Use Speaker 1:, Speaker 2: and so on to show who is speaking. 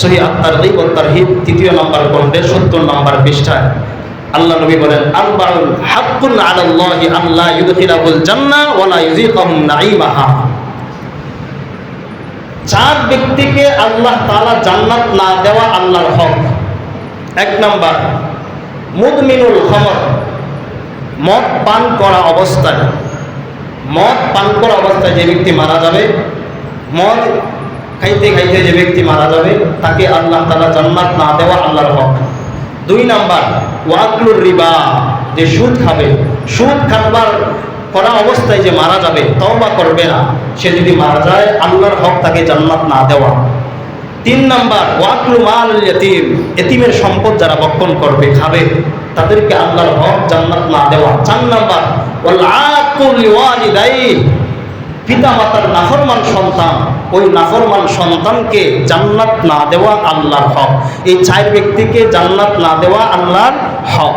Speaker 1: সহি আত্মার তারহিব তৃতীয় নম্বর গ্রন্থের সত্তর নম্বর পৃষ্ঠায় আল্লাহ নবী বলেন আরবাউল হাক্কুন আলাল্লাহি আল্লাহ ইউদখিলাহুল জান্নাহ ওয়ালা ইউযিকাহুম নাঈমাহা। চার ব্যক্তিকে আল্লাহ তাআলা জান্নাত না দেওয়া আল্লাহর হক। এক নাম্বার, মুদমিনুল খমর, মদ পান করা অবস্থায়। মদ পান করা অবস্থায় যে ব্যক্তি মারা যাবে, মদ খাইতে খাইতে যে ব্যক্তি মারা যাবে, তাকে আল্লাহ তালা জান্নাত না দেওয়া আল্লাহর হক। দুই নাম্বার, ওয়াকলুর রিবা, যে সুদ খাবে। সুদ খাবার করা অবস্থায় যে মারা যাবে, তওবা করবে না। সে যদি মারা যায়, আল্লাহর হক তাকে জান্নাত না দেওয়া। তিন নাম্বার, ওয়াকলু মাল ইয়তিম, এতিমের সম্পদ যারা বক্ষণ করবে, খাবে, তাদেরকে আল্লাহর হক জান্নাত না দেওয়া। চার নাম্বার, ওয়াল আকুল লিওয়ালিদাইহি পিতা মাতার নাফরমান সন্তান, ওই নাফরমান সন্তানকে জান্নাত না দেওয়া আল্লাহর হক। এই চার ব্যক্তিকে জান্নাত না দেওয়া আল্লাহর হক।